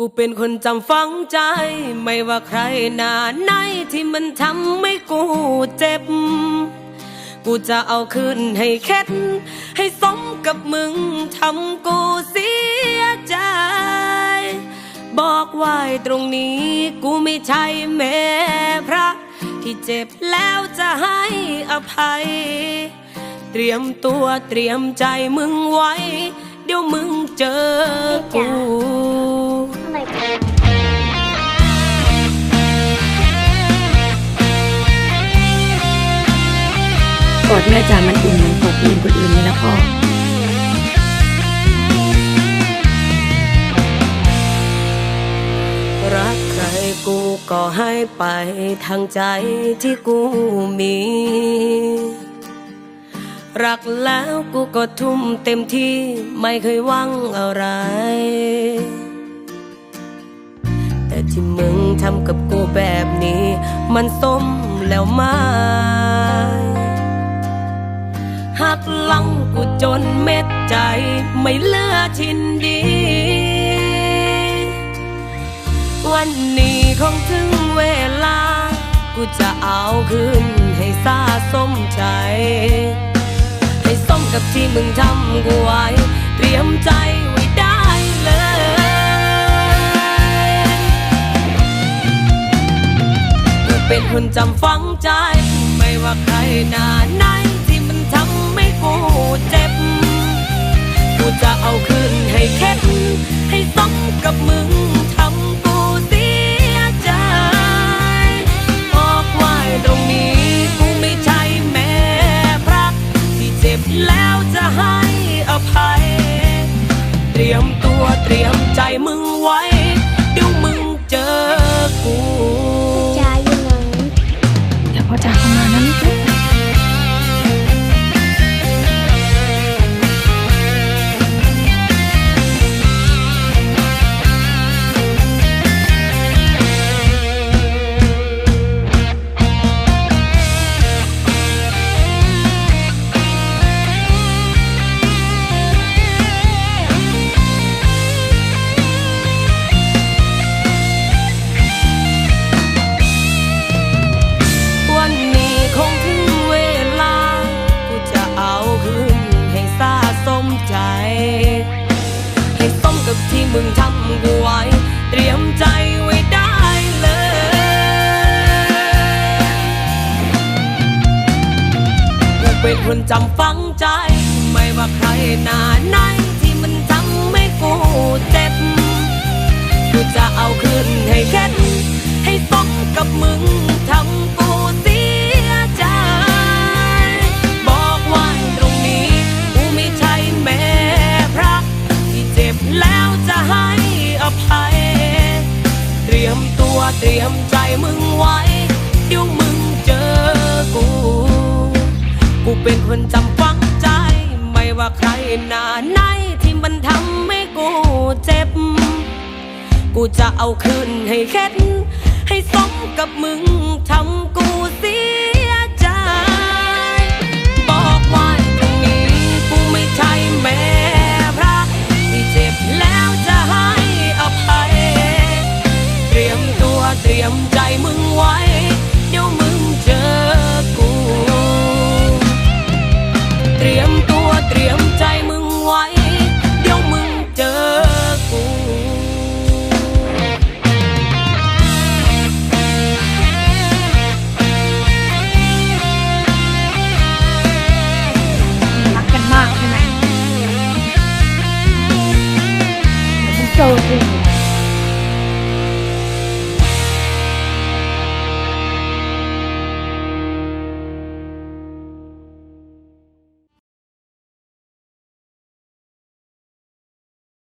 กูเป็นคนจำฝังใจ ไม่ว่าใครหนาไหนที่มันทำให้กูเจ็บ กูจะเอาคืนให้เข็ด ให้สมกับมึงทำกูเสียใจ บอกไว้ตรงนี้กูไม่ใช่แม่พระ ที่เจ็บแล้วจะให้อภัย เตรียมตัวเตรียมใจมึงไว้ เดี๋ยวมึงเจอกู กอดแม่จ๋ามันอุ่นเหมือนกอดผู้หญิงคนอื่นเลยนะพ่อรักใครกูก็ให้ไปทางใจที่กูมี รักแล้วกูก็ทุ่มเต็มที่ไม่เคยหวังอะไร แต่ที่มึงทำกับกูแบบนี้ มันส้มแล้วมา หักหลังกูจนเม็ดใจไม่เลือชินดี วันนี้คงถึงเวลา กูจะเอาคืนให้ซาสมใจ ให้สมกับที่มึงทำกูไว้ เตรียมใจไว้ได้เลยกูเป็นคนจำฝังใจ ไม่ว่าใครหนาไหน กับมึงทำกูเสียใจบอกไว้ตรงนี้กูไม่ใช่แม่พระที่เจ็บแล้วจะให้อภัย เตรียมตัวเตรียมใจมึงไว้ มึงทำกูไว้ เตรียมใจไว้ได้เลยกูเป็นคนจำฝังใจ ไม่ว่าใครหนาไหนที่มันทำให้กูเจ็บ กูจะเอาคืนให้เข็ดให้สมกับมึงทำกู เตรียมใจมึงไว้ เดี๋ยวมึงเจอกู กูเป็นคนจำฝังใจ ไม่ว่าใครหนาไหนที่มันทำให้กูเจ็บ กูจะเอาคืนให้เข็ดให้สมกับมึงทำกูเสีย มใจมึงไว้ เดี๋ยวมึงเจอกู เตรียมตัวเตรียมใจมึงไว้ เดี๋ยวมึงเจอกูรักกันมากใช่ไหมฉันโซจริง